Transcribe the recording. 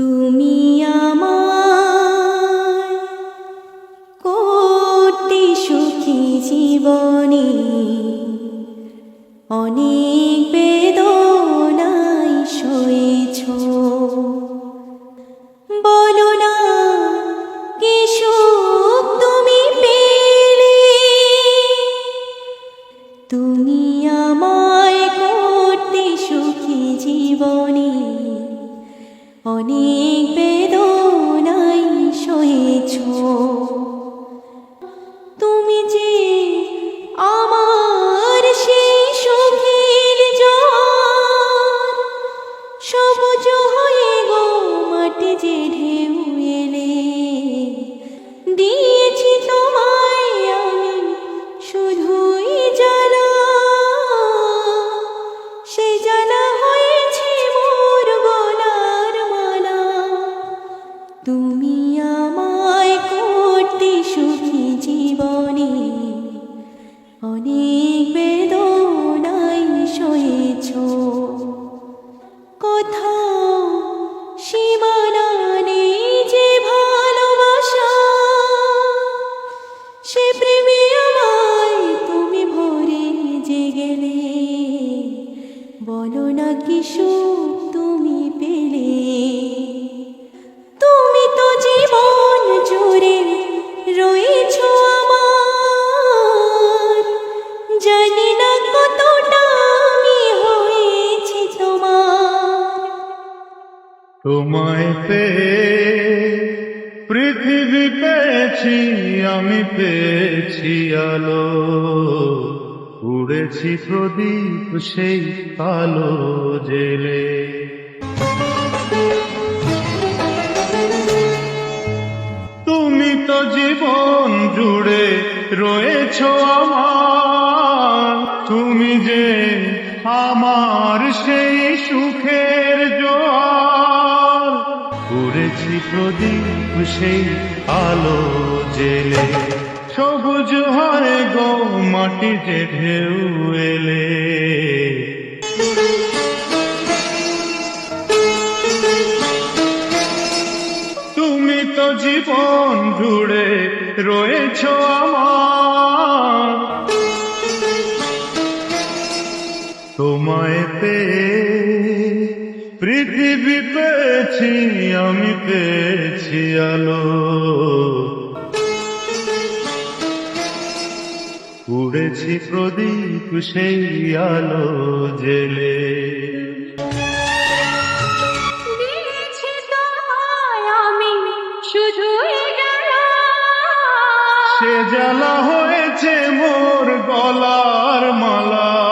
তুমি আমার কোটি সুখী জীবনে অনেক বেদনাই সয়েছ। বলো না, কি তুমি পেলে? তুমি আমায় করতে সুখী জীবনে অনেক তুমি আমায় করতে সুখী জীবনে অনেক বেদনাই সয়েছ কোথাও সীমানা নেই যে ভালোবাসা, সে প্রেমে আমায় তুমি ভরে যে গেলে বলো না কি তোমায় পেয়ে পৃথিবী পেয়েছি, আমি পেয়েছি আলো। উড়েছি প্রদীপ সেই আলো জেলে। তুমি তো জীবন জুড়ে রয়েছ আমার। তুমি যে আমার সেই সুখের উড়েছি প্রদীপ সেই আলো জেলে। সবুজ হয় গো, মাটিতে ঢেউ এলে। তুমি তো জীবন জুড়ে রয়েছ আমার। তোমায় পেয়ে পৃথিবী পেয়েছি আমি পেয়েছি আলো। উড়েছি প্রদীপ সেই আলো জেলে। সে জ্বালা হয়েছে মোর গলার মালা।